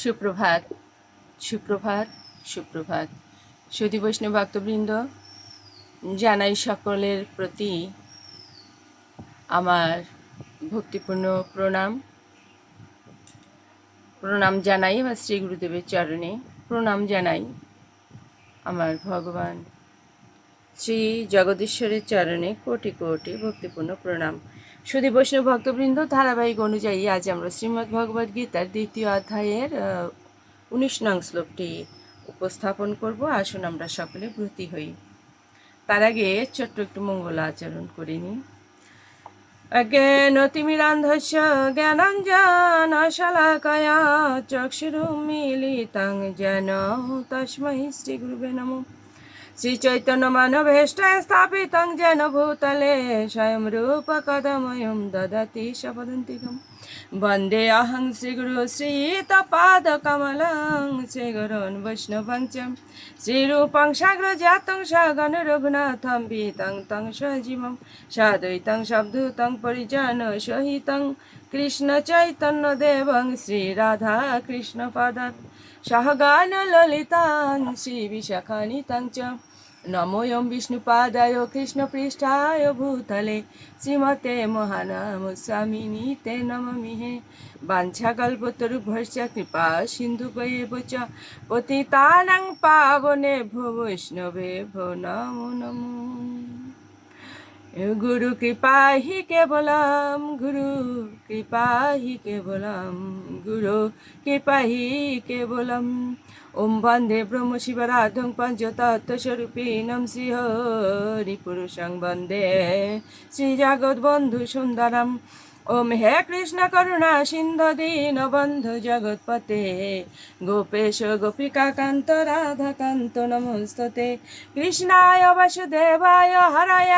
সুপ্রভাত সুপ্রভাত সুপ্রভাত। সুধী বৈষ্ণব ভক্তবৃন্দ, জানাই সকলের প্রতি আমার ভক্তিপূর্ণ প্রণাম। প্রণাম জানাই আমার শ্রী গুরুদেবের চরণে। প্রণাম জানাই আমার ভগবান শ্রী জগদীশ্বরের চরণে কোটি কোটি ভক্তিপূর্ণ প্রণাম। সুধী বৈষ্ণব ভক্তবৃন্দ, ধারাবাহিক অনুযায়ী আজ আমরা শ্রীমদ্ ভগবদ গীতার দ্বিতীয় অধ্যায়ের উনিশ নং শ্লোকটি উপস্থাপন করব। আসুন আমরা সকলে ব্রতী হই। তার আগে ছোট্ট একটু মঙ্গল আচরণ করে নিই। জ্ঞানতিমিরান্ধস্য জ্ঞানাঞ্জন শলাকয়া চক্ষুরুমিলিতাং যেন তস্मै শ্রীগুরুবে নমঃ। শ্রীচৈতন্যমানভেষ্টায় স্থাপিত যেন ভূতলে স্বয়ं রূপকদময়ं দদতি সপদন্তিকम् वन्दे अहं श्रीगुरु श्रीतपादकमलं श्रीगुरून् वैष्णवं च श्रीरूपं साग्रजातं सगन रघुनाथं पीतं तं सजीवं साद्वैतं शब्दुतं परिजन सहितं कृष्णचैतन्यदेवं श्रीराधा कृष्णपदात् सहगान ललितां श्रीविशाखानितं च নময়ম বিষ্ণুপাদায় কৃষ্ণপৃষ্ঠায় ভূতলে শ্রীমতে মহানাম স্বামিনীতে নমমিহে বাঞ্ছাকল্পতরুভশ্চ কৃপা সিন্ধুপয়েব চ পতিতানাং পাবনে ভো বৈষ্ণবে ভো নমো নমো গুরু কৃপাহি কেবলম, গুরু কৃপাহি কেবলম, গুরু কৃপাহি কেবলম। ওম বন্ধে ব্রহ্ম শিবরাধং পঞ্চতত্ত্বস্বরূপিণম শ্রীহরিপুরুষং বন্দে। বন্ধু সুন্দরম। ওম হে কৃষ্ণ করুণা সিন্ধ দীন বন্ধু জগৎপতে। গোপেশ গোপিকা কান্ত রাধা কান্ত নমস্ততে। কৃষ্ণায় বাসুদেবায় হরায়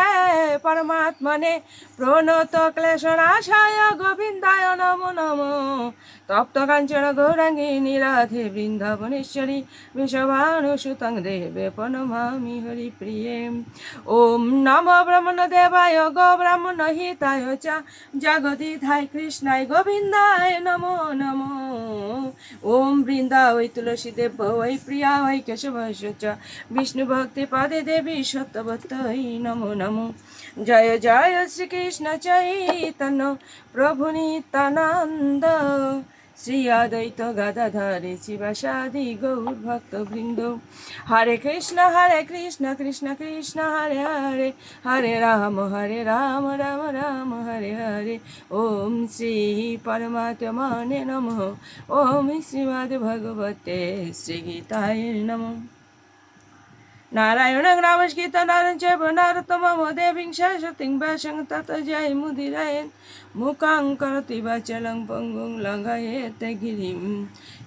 পরমাত্মনে প্রণত ক্লেশনাশায় গোবিন্দায় নম নম। তপ্ত কাঞ্চন গৌরাঙ্গী নীরাধে বৃন্দাবনেশ্বরী বিষভানুসুতং দেবে প্রণমামি হরিপ্রিয়ে। ওম নম ব্রহ্মণ দেবায় গো ব্রাহ্মণ হিতায় চা। জগতি থাই কৃষ্ণায় গোবিন্দায় নমো নমো। ওম বৃন্দা ওই তুলসী দেব, ওই প্রিয়া, ওই কেশব চ বিষ্ণু ভক্তি পদে দেবী সত্যবত নমো নমো। জয় জয় শ্রীকৃষ্ণ চৈতন্য, প্রভু নিত্যানন্দ। শ্রী অদ্বৈত গদাধরে শিবাসাদি গৌর ভক্তবৃন্দ হরে কৃষ্ণ হরে কৃষ্ণ কৃষ্ণ কৃষ্ণ, হরে হরে হরে রাম হরে রাম রাম রাম, হরে হরে। ওম শ্রী পরমাত্মনে নম। ওম শ্রীমদ্ ভগবতে শ্রী গীতায় নমঃ। নারায়ণ নমস্কৃত নারায়ণ চৈব নারতমম দেবীং সরস্বতীং ভাষং তত জয় মুদিরায়ণ মুখাং করতি বাচলং পঙ্গুং লঙ্ঘয়েত গিরিম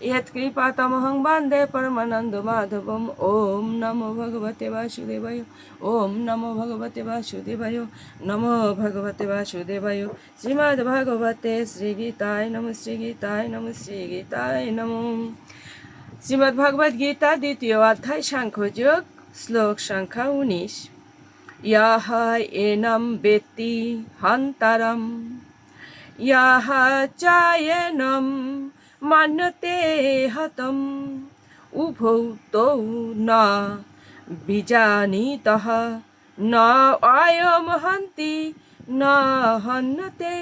यत्कृपातमहं वन्दे परमानन्द माधवम् ॐ नमो भगवते वासुदेवाय ॐ नमो भगवते वासुदेवाय नमो भगवते वासुदेवाय श्रीमद्भगवते श्रीगीताय नमः श्रीगीताय नमः श्रीगीताय नमो শ্রীমদ্ ভগবদ গীতা দ্বিতীয় অধ্যায় সাংখ্যযোগ শ্লোক সংখ্যা উনিশ। ইয়াহ এনম বেত্তি হন্তারম। ইয়াহ চায়নম মান্যতে হতম। উভৌ তৌ ন বিজানীতঃ। ন অয়ম হন্তি, ন হন্যতে।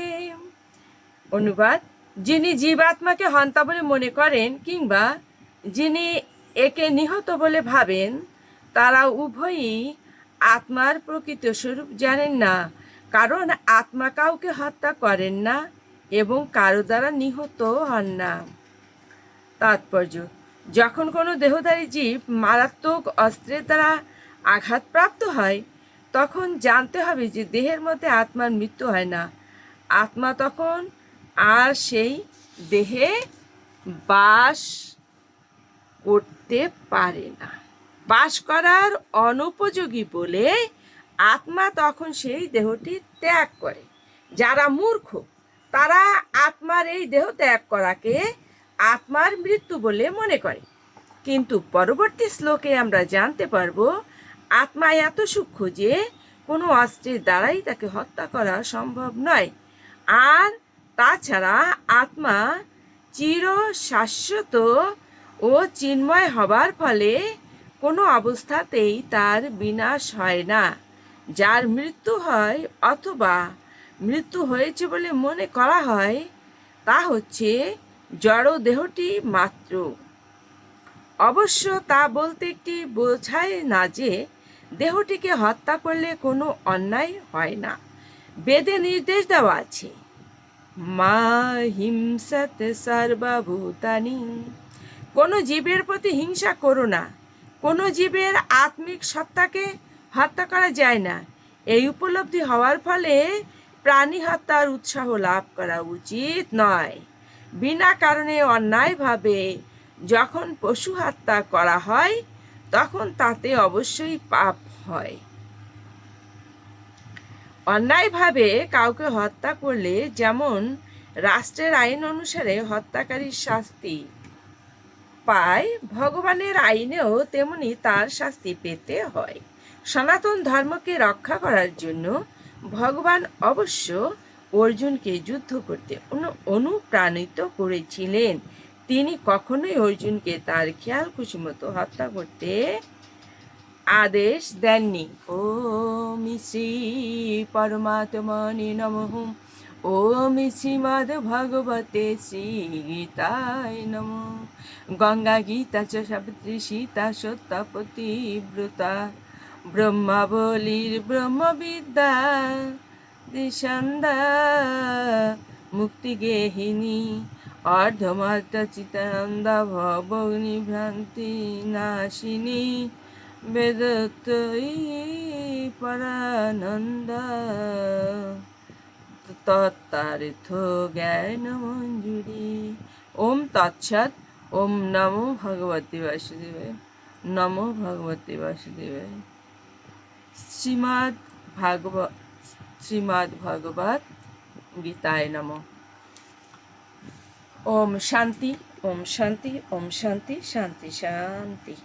অনুবাদ, যিনি জীবাত্মাকে হন্তা বলে মনে করেন কিংবা যিনি একে নিহত বলে ভাবেন তারা উভয়ই আত্মার প্রকৃত স্বরূপ জানেন না, কারণ আত্মা কাউকে হত্যা করেন না এবং কারও দ্বারা নিহত হন না। তাৎপর্য, যখন কোনো দেহধারী জীব মারাত্মক অস্ত্রের দ্বারা আঘাতপ্রাপ্ত হয়, তখন জানতে হবে যে দেহের মধ্যে আত্মার মৃত্যু হয় না। আত্মা তখন আর সেই দেহে বাস করতে পারে না। বাস করার অনুপযোগী বলে আত্মা তখন সেই দেহটি ত্যাগ করে। যারা মূর্খ, তারা আত্মার এই দেহ ত্যাগ করাকে আত্মার মৃত্যু বলে মনে করে। কিন্তু পরবর্তী শ্লোকে আমরা জানতে পারব, আত্মা এত সূক্ষ্ম যে কোনো অস্ত্রের দ্বারাই তাকে হত্যা করা সম্ভব নয়। আর তাছাড়া আত্মা চির শাশ্বত ও চিন্ময় হবার ফলে কোনো অবস্থাতেই তার বিনাশ হয় না। যার মৃত্যু হয় অথবা মৃত্যু হয়েছে বলে মনে করা হয়, তা হচ্ছে জড় দেহটি মাত্র। অবশ্য তা বলতে একটি বোঝায় না যে দেহটিকে হত্যা করলে কোনো অন্যায় হয় না। বেদে নির্দেশ দেওয়া আছে, মা হিংসত সর্বভূতানি। কোনো জীবের প্রতি হিংসা করো না। কোনো জীবের আত্মিক সত্তাকে হত্যা করা যায় না। এই উপলব্ধি হওয়ার ফলে প্রাণী হত্যার উৎসাহ লাভ করা উচিত নয়। বিনা কারণে অন্যায়ভাবে যখন পশু হত্যা করা হয়, তখন তাতে অবশ্যই পাপ হয়। অন্যায়ভাবে কাউকে হত্যা করলে যেমন রাষ্ট্রের আইন অনুসারে হত্যাকারীর শাস্তি পায়, ভগবানের আইনেও তেমনি তার শাস্তি পেতে হয়। সনাতন ধর্মকে রক্ষা করার জন্য ভগবান অবশ্য অর্জুনকে যুদ্ধ করতে অনু- অনুপ্রাণিত করেছিলেন। তিনি কখনোই অর্জুনকে তার খেয়াল খুশি মতো হত্যা করতে আদেশ দেননি। ওম শ্রী পরমাত্মনে নমঃ। ওম শ্রীমদ ভগবতে শ্রী গীতায় নম। গঙ্গা গীতা চ সাবিত্রী সীতা সত্যপতি ব্রতা। ব্রহ্মাবলীর ব্রহ্মবিদ্যা দিশান্দা মুক্তিগেহিনী চিতানন্দা ভবগ্নি ভ্রান্তি নাশিনী বেদতই পরানন্দা। তত্তারিথ জ্ঞান মঞ্জুরি ওম তৎসৎ, ওম নমো ভগবতী বাসুদেবে নমো ভগবতী বাসুদেবে শ্রীমদ্ ভাগবত শ্রীমদ্ ভগবত গীতায় নম। ওম শান্তি ওম শান্তি ওম শান্তি শান্তি শান্তি।